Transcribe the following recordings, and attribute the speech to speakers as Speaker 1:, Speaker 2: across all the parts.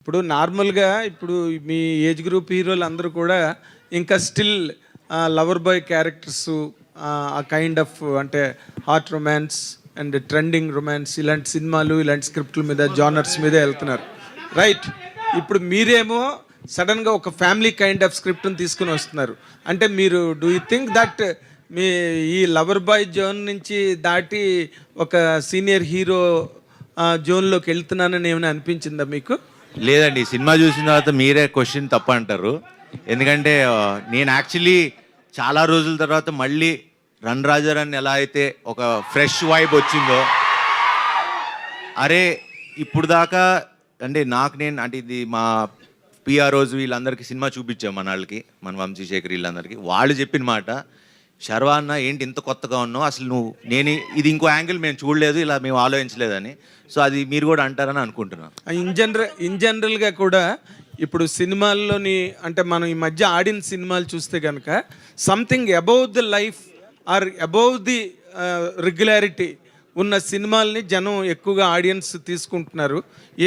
Speaker 1: ఇప్పుడు నార్మల్గా ఇప్పుడు మీ ఏజ్ గ్రూప్ హీరోలు అందరూ కూడా ఇంకా స్టిల్ లవర్ బాయ్ క్యారెక్టర్స్ ఆ కైండ్ ఆఫ్ అంటే heart romance and trending romance ఇలాంటి సినిమాలు ఇలాంటి స్క్రిప్ట్ల మీద జానర్స్ మీద వెళ్తున్నారు. రైట్. ఇప్పుడు మీరేమో సడన్గా ఒక ఫ్యామిలీ కైండ్ ఆఫ్ స్క్రిప్ట్ని తీసుకుని వస్తున్నారు. అంటే మీరు డూ యూ థింక్ దట్ మీ ఈ లవర్ బాయ్ జోన్ నుంచి దాటి ఒక సీనియర్ హీరో జోన్లోకి వెళ్తున్నానని ఏమైనా అనిపించిందా మీకు?
Speaker 2: లేదండి సినిమా చూసిన తర్వాత మీరే క్వశ్చన్ తప్ప అంటారు ఎందుకంటే నేను యాక్చువల్లీ చాలా రోజుల తర్వాత మళ్ళీ రన్ రాజారాన్ని ఎలా అయితే ఒక ఫ్రెష్ వైబ్ వచ్చిందో అరే ఇప్పుడు దాకా అంటే నాకు నేను అంటే ఇది మా పిఆర్ఓస్ వీళ్ళందరికీ సినిమా చూపించాం మన వాళ్ళకి మన వంశీశేఖర్ వీళ్ళందరికీ. వాళ్ళు చెప్పిన మాట శర్వా అన్న ఏంటి ఇంత కొత్తగా ఉన్నావు? అసలు నువ్వు నేను ఇది ఇంకో యాంగిల్ మేము చూడలేదు ఇలా మేము ఆలోచించలేదని. సో అది మీరు కూడా అంటారని అనుకుంటున్నాను.
Speaker 1: ఇన్ జనరల్ ఇన్ జనరల్గా కూడా ఇప్పుడు సినిమాల్లోని అంటే మనం ఈ మధ్య ఆడిన సినిమాలు చూస్తే కనుక something above the life or above the regularity ఉన్న సినిమాల్ని జనం ఎక్కువగా ఆడియన్స్ తీసుకుంటున్నారు.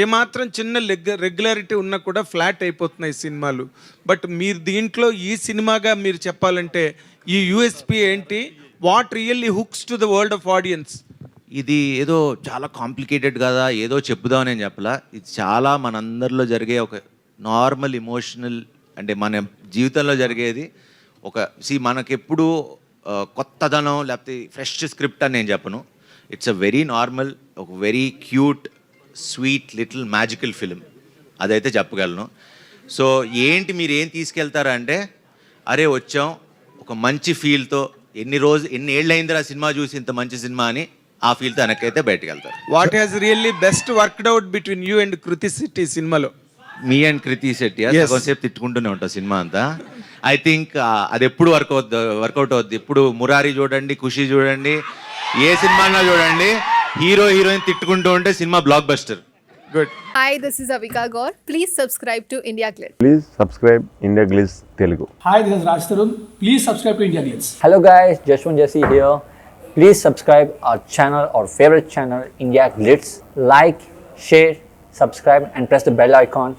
Speaker 1: ఏమాత్రం చిన్న లెగ్ రెగ్యులారిటీ ఉన్నా కూడా ఫ్లాట్ అయిపోతున్నాయి సినిమాలు. బట్ మీరు దీంట్లో ఈ సినిమాగా మీరు చెప్పాలంటే ఈ యూఎస్పి ఏంటి? What really hooks to the world of audience?
Speaker 2: ఇది ఏదో చాలా కాంప్లికేటెడ్ కదా ఏదో చెప్పుదామని నేను చెప్పలా. ఇది చాలా మనందరిలో జరిగే ఒక నార్మల్ ఇమోషనల్ అంటే మన జీవితంలో జరిగేది ఒక సి మనకెప్పుడు కొత్తదనం లేకపోతే ఫ్రెష్ స్క్రిప్ట్ అని నేను చెప్పను. ఇట్స్ అ వెరీ నార్మల్ ఒక very cute sweet little magical film అదైతే చెప్పగలను. సో ఏంటి మీరు ఏం తీసుకెళ్తారంటే అరే వచ్చాం ఒక మంచి ఫీల్తో ఎన్ని రోజు ఎన్ని ఏళ్ళు అయిందిరా సినిమా చూసి ఇంత మంచి సినిమా అని ఆ ఫీల్తో వెనక్కైతే బయటకు వెళ్తారు
Speaker 1: what has really best worked out between you and Kriti Shetty సినిమాలో
Speaker 2: మీ అండ్ కృతి శెట్టి. కొంతసేపు తిట్టుకుంటూనే ఉంటా సినిమా అంతా. ఐ థింక్ అది ఎప్పుడు వర్క్ అవుద్ది వర్కౌట్ అవుద్ది. ఇప్పుడు మురారి చూడండి ఖుషి చూడండి ఏ సినిమా చూడండి హీరో హీరోయిన్ తిట్టుకుంటూ ఉంటే cinema blockbuster
Speaker 1: good
Speaker 3: hi this is Avika Gaur please subscribe to India Glitz
Speaker 4: please subscribe India Glitz Telugu
Speaker 5: hi this is Raj Tarun please subscribe to India Glitz
Speaker 6: hello guys Jaswanth Jassi here please subscribe our channel our favourite channel India Glitz like share subscribe and press the bell icon